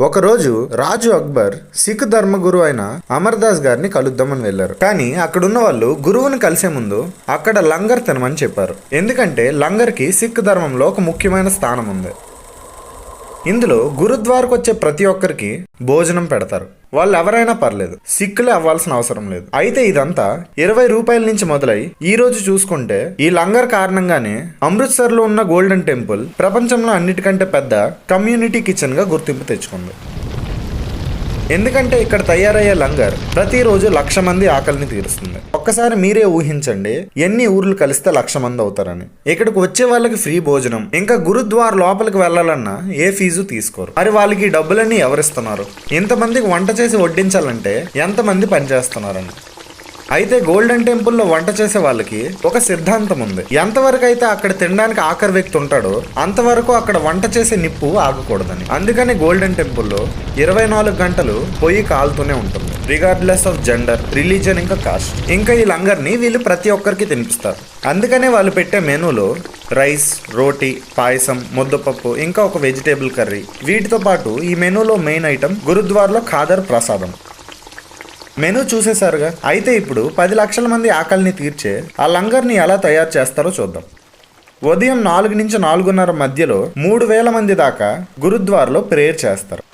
ఒకరోజు రాజు అక్బర్ సిక్ ధర్మగురు అయిన అమర్దాస్ గారిని కలుద్దామని వెళ్ళారు కానీ అక్కడున్న వాళ్ళు గురువుని కలిసే ముందు అక్కడ లంగర్ తినమని చెప్పారు. ఎందుకంటే లంగర్కి సిక్ ధర్మంలో ఒక ముఖ్యమైన స్థానం ఉంది. ఇందులో గురుద్వార్కు వచ్చే ప్రతి ఒక్కరికి భోజనం పెడతారు. వాళ్ళు ఎవరైనా పర్లేదు సిక్కులే అవ్వాల్సిన అవసరం లేదు. అయితే ఇదంతా ఇరవై రూపాయల నుంచి మొదలై ఈ రోజు చూసుకుంటే ఈ లంగర్ కారణంగానే అమృత్సర్లో ఉన్న గోల్డెన్ టెంపుల్ ప్రపంచంలో అన్నిటికంటే పెద్ద కమ్యూనిటీ కిచెన్గా గుర్తింపు తెచ్చుకుంది. ఎందుకంటే ఇక్కడ తయారయ్యే లంగర్ ప్రతిరోజు లక్ష మంది ఆకలిని తీరుస్తుంది. ఒక్కసారి మీరే ఊహించండి ఎన్ని ఊర్లు కలిస్తే లక్ష మంది అవుతారని. ఇక్కడికి వచ్చే వాళ్ళకి ఫ్రీ భోజనం. ఇంకా గురుద్వార్ లోపలికి వెళ్ళాలన్నా ఏ ఫీజు తీసుకోరు. మరి వాళ్ళకి డబ్బులన్నీ ఎవరిస్తున్నారు? ఇంతమందికి వంట చేసి వడ్డించాలంటే ఎంతమంది పనిచేస్తున్నారని. అయితే గోల్డెన్ టెంపుల్లో వంట చేసే వాళ్ళకి ఒక సిద్ధాంతం ఉంది. ఎంతవరకు అయితే అక్కడ తినడానికి ఆఖరి వ్యక్తి ఉంటాడో అంతవరకు అక్కడ వంట చేసే నిప్పు ఆగకూడదని. అందుకని గోల్డెన్ టెంపుల్లో ఇరవై నాలుగు గంటలు పొయ్యి కాలుతూనే ఉంటుంది. రిగార్డ్లెస్ ఆఫ్ జెండర్ రిలీజన్ ఇంకా కాస్ట్ ఇంకా ఈ లంగర్ని వీళ్ళు ప్రతి ఒక్కరికి తినిపిస్తారు. అందుకనే వాళ్ళు పెట్టే మెనూలో రైస్ రోటీ పాయసం ముద్దపప్పు ఇంకా ఒక వెజిటేబుల్ కర్రీ. వీటితో పాటు ఈ మెనూలో మెయిన్ ఐటమ్ గురుద్వార్లో ఖాదర్ ప్రసాదం. మెనూ చూసేశారుగా. అయితే ఇప్పుడు పది లక్షల మంది ఆకలిని తీర్చే ఆ లంగర్ని ఎలా తయారు చేస్తారో చూద్దాం. ఉదయం నాలుగు నుంచి నాలుగున్నర మధ్యలో మూడు వేల మంది దాకా గురుద్వార్లో ప్రేయర్ చేస్తారు.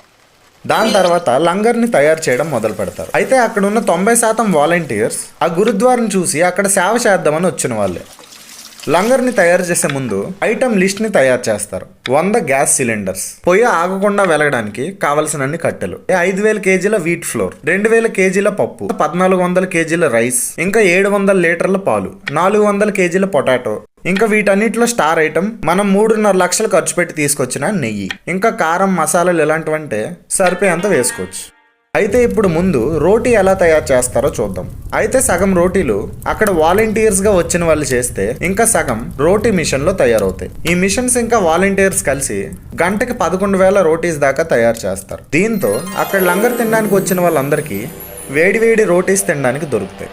దాని తర్వాత లంగర్ని తయారు చేయడం మొదలు పెడతారు. అయితే అక్కడ ఉన్న తొంభై శాతం వాలంటీర్స్ ఆ గురుద్వారం చూసి అక్కడ సేవ చేద్దామని వచ్చిన వాళ్ళే. లంగర్ని తయారు చేసే ముందు ఐటమ్ లిస్ట్ని తయారు చేస్తారు. వంద గ్యాస్ సిలిండర్స్. పొయ్యి ఆగకుండా వెలగడానికి కావలసినన్ని కట్టెలు. ఐదు వేల కేజీల వీట్ ఫ్లోర్ రెండు వేల కేజీల పప్పు పద్నాలుగు వందల కేజీల రైస్ ఇంకా ఏడు వందల లీటర్ల పాలు నాలుగు వందల కేజీల పొటాటో. ఇంకా వీటన్నిటిలో స్టార్ ఐటమ్ మనం మూడున్నర లక్షలు ఖర్చు పెట్టి తీసుకొచ్చిన నెయ్యి. ఇంకా కారం మసాలాలు ఇలాంటివంటే సరిపోయేంత వేసుకోవచ్చు. అయితే ఇప్పుడు ముందు రోటీ ఎలా తయారు చేస్తారో చూద్దాం. అయితే సగం రోటీలు అక్కడ వాలంటీర్స్గా వచ్చిన వాళ్ళు చేస్తే ఇంకా సగం రోటీ మిషన్లో తయారవుతాయి. ఈ మిషన్స్ ఇంకా వాలంటీర్స్ కలిసి గంటకి పదకొండు వేల రోటీస్ దాకా తయారు చేస్తారు. దీంతో అక్కడ లంగర్ తినడానికి వచ్చిన వాళ్ళందరికీ వేడి వేడి రోటీస్ తినడానికి దొరుకుతాయి.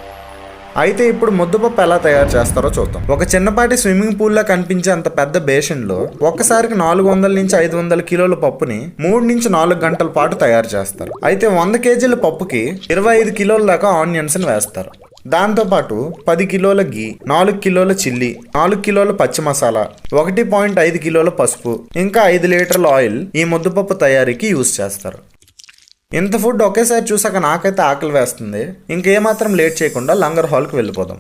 అయితే ఇప్పుడు ముద్దపప్పు ఎలా తయారు చేస్తారో చూద్దాం. ఒక చిన్నపాటి స్విమ్మింగ్ పూల్ లా కనిపించే అంత పెద్ద బేషన్లో ఒక్కసారికి నాలుగు వందల నుంచి ఐదు వందల కిలోల పప్పుని మూడు నుంచి నాలుగు గంటల పాటు తయారు చేస్తారు. అయితే వంద కేజీల పప్పుకి ఇరవై ఐదు కిలోల దాకా ఆనియన్స్ని వేస్తారు. దాంతో పాటు పది కిలోల గీ నాలుగు కిలోల చిల్లీ నాలుగు కిలోల పచ్చి మసాలా ఒకటి పాయింట్ ఐదు కిలోల పసుపు ఇంకా ఐదు లీటర్ల ఆయిల్ ఈ ముద్దపప్పు తయారీకి యూజ్ చేస్తారు. ఇంత ఫుడ్ ఒకేసారి చూసాక నాకైతే ఆకలి వేస్తుంది. ఇంకేమాత్రం లేట్ చేయకుండా లంగర్ హాల్కి వెళ్ళిపోదాం.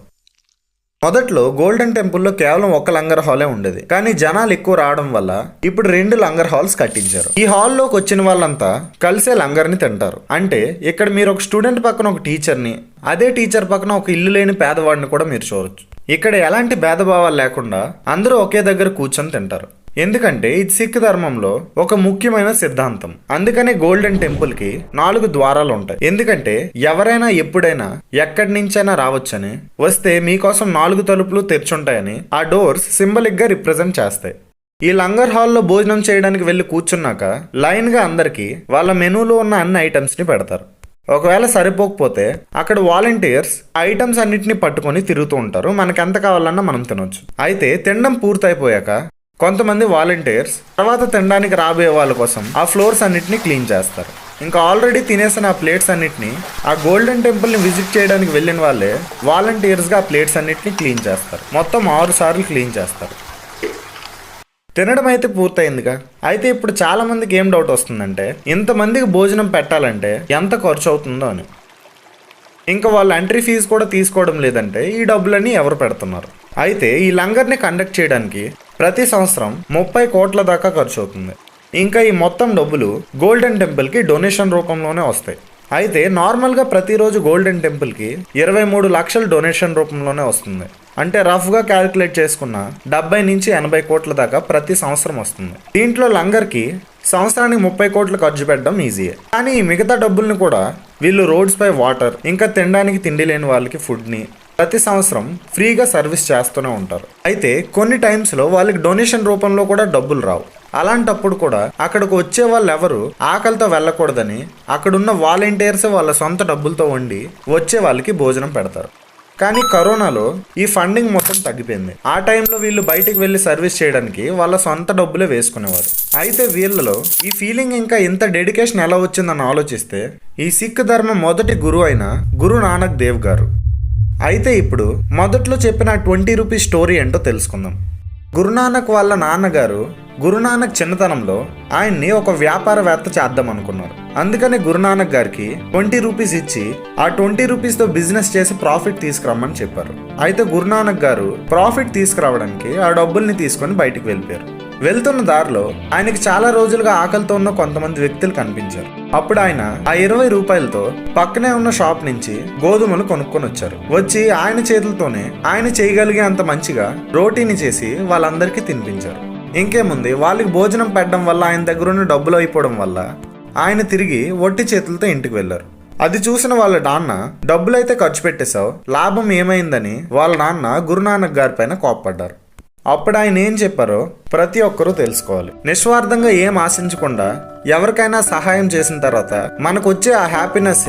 మొదట్లో గోల్డెన్ టెంపుల్లో కేవలం ఒక లంగర్ హాలే ఉండేది. కానీ జనాలు ఎక్కువ రావడం వల్ల ఇప్పుడు రెండు లంగర్ హాల్స్ కట్టించారు. ఈ హాల్లోకి వచ్చిన వాళ్ళంతా కలిసే లంగర్ని తింటారు. అంటే ఇక్కడ మీరు ఒక స్టూడెంట్ పక్కన ఒక టీచర్ని అదే టీచర్ పక్కన ఒక ఇల్లు లేని పేదవాడిని కూడా మీరు చూడొచ్చు. ఇక్కడ ఎలాంటి భేదభావాలు లేకుండా అందరూ ఒకే దగ్గర కూర్చొని తింటారు. ఎందుకంటే ఇది సిక్ ధర్మంలో ఒక ముఖ్యమైన సిద్ధాంతం. అందుకనే గోల్డెన్ టెంపుల్కి నాలుగు ద్వారాలు ఉంటాయి. ఎందుకంటే ఎవరైనా ఎప్పుడైనా ఎక్కడి నుంచైనా రావచ్చని వస్తే మీకోసం నాలుగు తలుపులు తెరిచుంటాయని ఆ డోర్స్ సింబలిక్గా రిప్రజెంట్ చేస్తాయి. ఈ లంగర్ హాల్లో భోజనం చేయడానికి వెళ్ళి కూర్చున్నాక లైన్గా అందరికి వాళ్ళ మెనూలో ఉన్న అన్ని ఐటమ్స్ని పెడతారు. ఒకవేళ సరిపోకపోతే అక్కడ వాలంటీర్స్ ఐటమ్స్ అన్నిటిని పట్టుకొని తిరుగుతూ ఉంటారు. మనకు ఎంత కావాలన్నా మనం తినొచ్చు. అయితే తినడం పూర్తయిపోయాక కొంతమంది వాలంటీర్స్ తర్వాత తినడానికి రాబోయే వాళ్ళ కోసం ఆ ఫ్లోర్స్ అన్నిటిని క్లీన్ చేస్తారు. ఇంకా ఆల్రెడీ తినేసిన ఆ ప్లేట్స్ అన్నిటిని ఆ గోల్డెన్ టెంపుల్ని విజిట్ చేయడానికి వెళ్ళిన వాళ్ళే వాలంటీర్స్గా ఆ ప్లేట్స్ అన్నిటిని క్లీన్ చేస్తారు. మొత్తం ఆరు సార్లు క్లీన్ చేస్తారు. తినడం అయితే పూర్తయిందిగా. అయితే ఇప్పుడు చాలా మందికి ఏం డౌట్ వస్తుందంటే ఇంతమందికి భోజనం పెట్టాలంటే ఎంత ఖర్చు అవుతుందో అని. ఇంకా వాళ్ళు ఎంట్రీ ఫీజు కూడా తీసుకోవడం లేదంటే ఈ డబ్బులన్నీ ఎవరు పెడుతున్నారు? అయితే ఈ లంగర్ని కండక్ట్ చేయడానికి ప్రతి సంవత్సరం ముప్పై కోట్ల దాకా ఖర్చు అవుతుంది ఇంకా ఈ మొత్తం డబ్బులు గోల్డెన్ టెంపుల్కి డొనేషన్ రూపంలోనే వస్తాయి. అయితే నార్మల్గా ప్రతిరోజు గోల్డెన్ టెంపుల్కి ఇరవై మూడు లక్షల డొనేషన్ రూపంలోనే వస్తుంది. అంటే రఫ్గా క్యాలిక్యులేట్ చేసుకున్న డెబ్బై నుంచి ఎనభై కోట్ల దాకా ప్రతి సంవత్సరం వస్తుంది. దీంట్లో లంగర్కి సంవత్సరానికి ముప్పై కోట్లు ఖర్చు పెట్టడం ఈజీయే కానీ ఈ మిగతా డబ్బుల్ని కూడా వీళ్ళు రోడ్స్పై వాటర్ ఇంకా తినడానికి తిండి లేని వాళ్ళకి ఫుడ్ని ప్రతి సంవత్సరం ఫ్రీగా సర్వీస్ చేస్తూనే ఉంటారు. అయితే కొన్ని టైమ్స్లో వాళ్ళకి డొనేషన్ రూపంలో కూడా డబ్బులు రావు. అలాంటప్పుడు కూడా అక్కడికి వచ్చే వాళ్ళు ఎవరు ఆకలితో వెళ్ళకూడదని అక్కడున్న వాలంటీర్స్ వాళ్ళ సొంత డబ్బులతో వండి వచ్చే వాళ్ళకి భోజనం పెడతారు. కానీ కరోనాలో ఈ ఫండింగ్ మొత్తం తగ్గిపోయింది. ఆ టైంలో వీళ్ళు బయటికి వెళ్ళి సర్వీస్ చేయడానికి వాళ్ళ సొంత డబ్బులే వేసుకునేవారు. అయితే వీళ్ళలో ఈ ఫీలింగ్ ఇంకా ఇంత డెడికేషన్ ఎలా వచ్చిందని ఆలోచిస్తే ఈ సిక్ ధర్మం మొదటి గురువు అయిన గురు నానక్ దేవ్ గారు అయితే ఇప్పుడు మొదట్లో చెప్పిన ట్వంటీ రూపీస్ స్టోరీ ఏంటో తెలుసుకుందాం. గురునానక్ వాళ్ళ నాన్నగారు గురునానక్ చిన్నతనంలో ఆయన్ని ఒక వ్యాపారవేత్త చేద్దాం అనుకున్నారు. అందుకని గురునానక్ గారికి ట్వంటీ రూపీస్ ఇచ్చి ఆ ట్వంటీ రూపీస్తో బిజినెస్ చేసి ప్రాఫిట్ తీసుకురమ్మని చెప్పారు. అయితే గురునానక్ గారు ప్రాఫిట్ తీసుకురావడానికి ఆ డబ్బుల్ని తీసుకొని బయటికి వెళ్ళిపోయారు. వెళ్తున్న దారిలో ఆయనకి చాలా రోజులుగా ఆకలితో ఉన్న కొంతమంది వ్యక్తులు కనిపించారు. అప్పుడు ఆయన ఆ ఇరవై రూపాయలతో పక్కనే ఉన్న షాప్ నుంచి గోధుమలు కొనుక్కొని వచ్చారు. వచ్చి ఆయన చేతులతోనే ఆయన చేయగలిగే అంత మంచిగా రోటీని చేసి వాళ్ళందరికీ తినిపించారు. ఇంకేముంది వాళ్ళకి భోజనం పెట్టడం వల్ల ఆయన దగ్గర ఉన్న డబ్బులు అయిపోవడం వల్ల ఆయన తిరిగి ఒట్టి చేతులతో ఇంటికి వెళ్ళారు. అది చూసిన వాళ్ళ నాన్న డబ్బులైతే ఖర్చు పెట్టేశావు లాభం ఏమైందని? వాళ్ళ నాన్న గురునానక్ గారి పైన కోప్పడ్డారు. అప్పుడు ఆయన ఏం చెప్పారో ప్రతి ఒక్కరూ తెలుసుకోవాలి. నిస్వార్థంగా ఏం ఆశించకుండా ఎవరికైనా సహాయం చేసిన తర్వాత మనకు వచ్చే ఆ హ్యాపీనెస్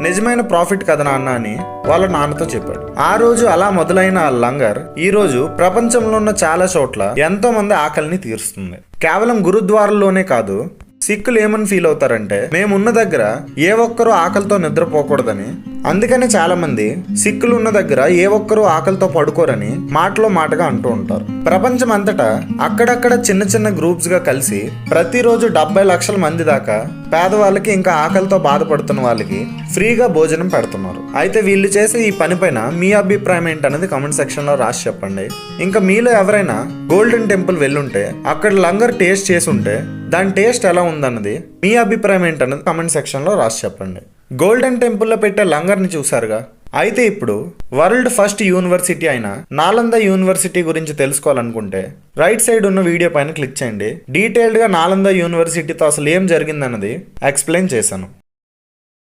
నిజమైన ప్రాఫిట్ కదా నాన్న అని వాళ్ళ నాన్నతో చెప్పాడు. ఆ రోజు అలా మొదలైన ఆ లంగర్ ఈ రోజు ప్రపంచంలో ఉన్న చాలా చోట్ల ఎంతో మంది ఆకలిని తీరుస్తుంది. కేవలం గురుద్వారంలోనే కాదు సిక్కులు ఏమని ఫీల్ అవుతారంటే మేమున్న దగ్గర ఏ ఒక్కరూ ఆకలితో నిద్రపోకూడదని అందుకని చాలామంది సిక్కులు ఉన్న దగ్గర ఏ ఒక్కరూ ఆకలితో పడుకోరని మాటలో మాటగా అంటూ ఉంటారు. ప్రపంచం అంతటా అక్కడక్కడ చిన్న చిన్న గ్రూప్స్గా కలిసి ప్రతిరోజు డెబ్బై లక్షల మంది దాకా పేదవాళ్ళకి ఇంకా ఆకలితో బాధపడుతున్న వాళ్ళకి ఫ్రీగా భోజనం పెడుతున్నారు. అయితే వీళ్ళు చేసే ఈ పనిపైన మీ అభిప్రాయం ఏంటనేది కమెంట్ సెక్షన్లో రాసి చెప్పండి. ఇంకా మీలో ఎవరైనా గోల్డెన్ టెంపుల్ వెళ్ళుంటే అక్కడ లంగర్ టేస్ట్ చేసి ఉంటే దాని టేస్ట్ ఎలా ఉందన్నది మీ అభిప్రాయం ఏంటన్నది కమెంట్ సెక్షన్లో రాసి చెప్పండి. గోల్డెన్ టెంపుల్లో పెట్టే లంగర్ని చూసారుగా అయితే ఇప్పుడు వరల్డ్ ఫస్ట్ యూనివర్సిటీ అయిన నాలంద యూనివర్సిటీ గురించి తెలుసుకోవాలనుకుంటే రైట్ సైడ్ ఉన్న వీడియో పైన క్లిక్ చేయండి. డీటెయిల్డ్గా నాలంద యూనివర్సిటీతో అసలు ఏం జరిగిందన్నది ఎక్స్ప్లెయిన్ చేశాను.